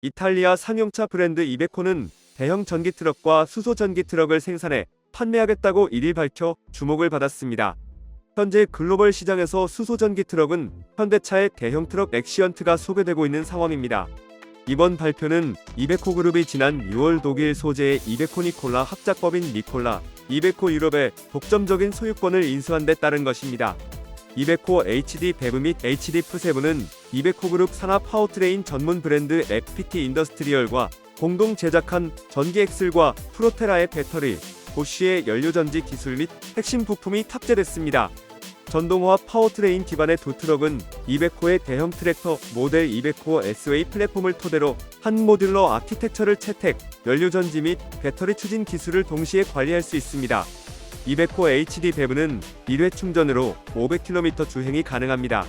이탈리아 상용차 브랜드 이베코는 대형 전기 트럭과 수소 전기 트럭을 생산해 판매하겠다고 1일 밝혀 주목을 받았습니다. 현재 글로벌 시장에서 수소 전기 트럭은 현대차의 대형 트럭 엑시언트가 소개되고 있는 상황입니다. 이번 발표는 이베코 그룹이 지난 6월 독일 소재의 이베코 니콜라 합작법인 니콜라, 이베코 유럽의 독점적인 소유권을 인수한 데 따른 것입니다. 이베코 HD 베브 및 HD 프7은 이베코 그룹 산하 파워트레인 전문 브랜드 FPT 인더스트리얼과 공동 제작한 전기 엑슬과 프로테라의 배터리, 보쉬의 연료전지 기술 및 핵심 부품이 탑재됐습니다. 전동화 파워트레인 기반의 두 트럭은 이베코의 대형 트랙터 모델 이베코 SWay 플랫폼을 토대로 한 모듈러 아키텍처를 채택, 연료전지 및 배터리 추진 기술을 동시에 관리할 수 있습니다. 이베코 HD 베브는 1회 충전으로 500km 주행이 가능합니다.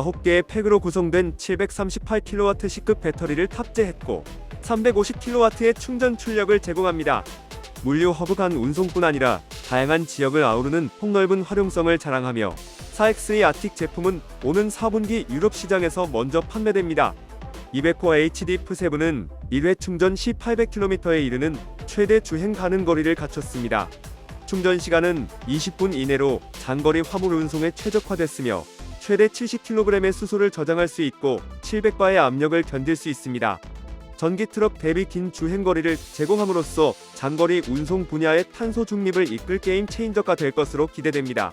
9개의 팩으로 구성된 738kW C급 배터리를 탑재했고 350kW의 충전 출력을 제공합니다. 물류 허브 간 운송뿐 아니라 다양한 지역을 아우르는 폭넓은 활용성을 자랑하며 4X2 아틱 제품은 오는 4분기 유럽 시장에서 먼저 판매됩니다. 이베코 HD 프7은 1회 충전 시 800km에 이르는 최대 주행 가능 거리를 갖췄습니다. 충전 시간은 20분 이내로 장거리 화물 운송에 최적화됐으며 최대 70kg의 수소를 저장할 수 있고 700바의 압력을 견딜 수 있습니다. 전기 트럭 대비 긴 주행 거리를 제공함으로써 장거리 운송 분야의 탄소 중립을 이끌 게임 체인저가 될 것으로 기대됩니다.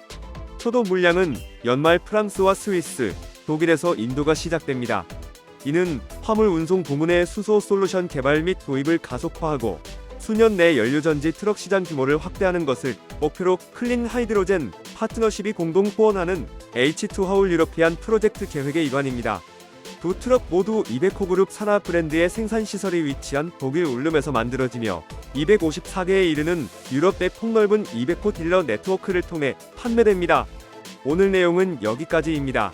초도 물량은 연말 프랑스와 스위스, 독일에서 인도가 시작됩니다. 이는 화물 운송 부문의 수소 솔루션 개발 및 도입을 가속화하고 수년 내 연료전지 트럭 시장 규모를 확대하는 것을 목표로 클린 하이드로젠 파트너십이 공동 후원하는 H2 하울 유러피안 프로젝트 계획의 일환입니다. 두 트럭 모두 이베코 그룹 산하 브랜드의 생산 시설이 위치한 독일 울름에서 만들어지며 254개에 이르는 유럽 내 폭넓은 이베코 딜러 네트워크를 통해 판매됩니다. 오늘 내용은 여기까지입니다.